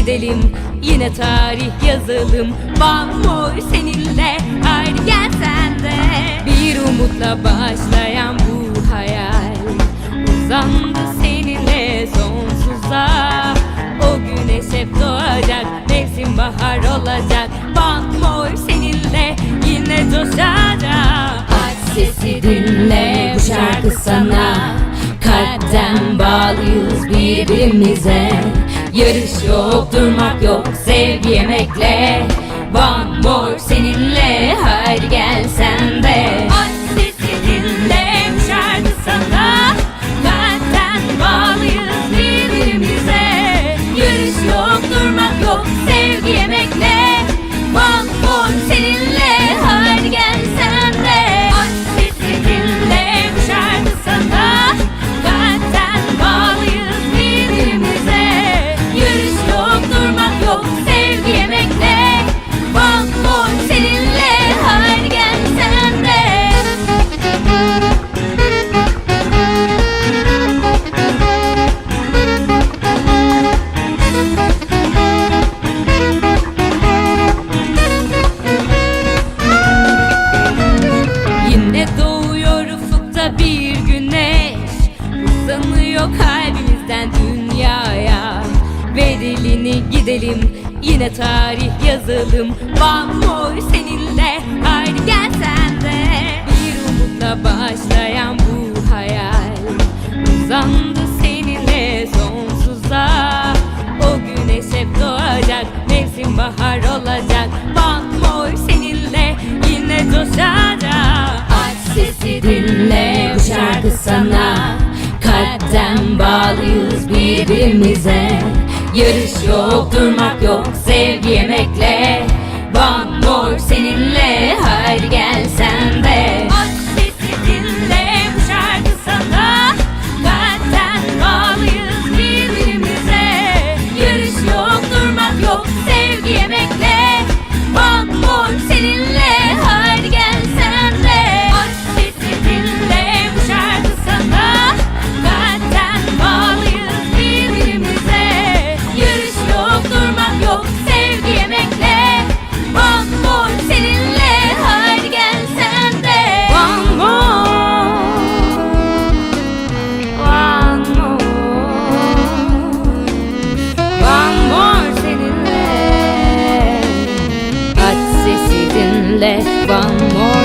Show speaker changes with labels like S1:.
S1: gidelim. Yine tarih yazalım. Bamur seninle. Haydi gel sen de. Bir umutla başlayan bu hayal. Uzandı seninle sonsuza. O güneş hep doğacak. Mevsim bahar olacak. Bamur seninle. Yine coşacak. Aç sesi dinle bu şarkı sana. Kalpten bağlıyız birbirimize Yarış yok durmak yok sevgi yemekle. One more seninle haydi gel sen de. Aç sana. Kalpten bağlıyız birbirimize. Yarış yok durmak yok gidelim. Yine tarih yazalım. Bamur seninle. Haydi gel sen de. Bir umutla başlayan bu hayal. Uzandı seninle sonsuza. O güneş hep doğacak. Mevsim bahar olacak. Bamur seninle Yine coşacak. Aç sesi dinle bu şarkı sana. Kalpten bağlıyız birbirimize Yarış yok durmak yok more.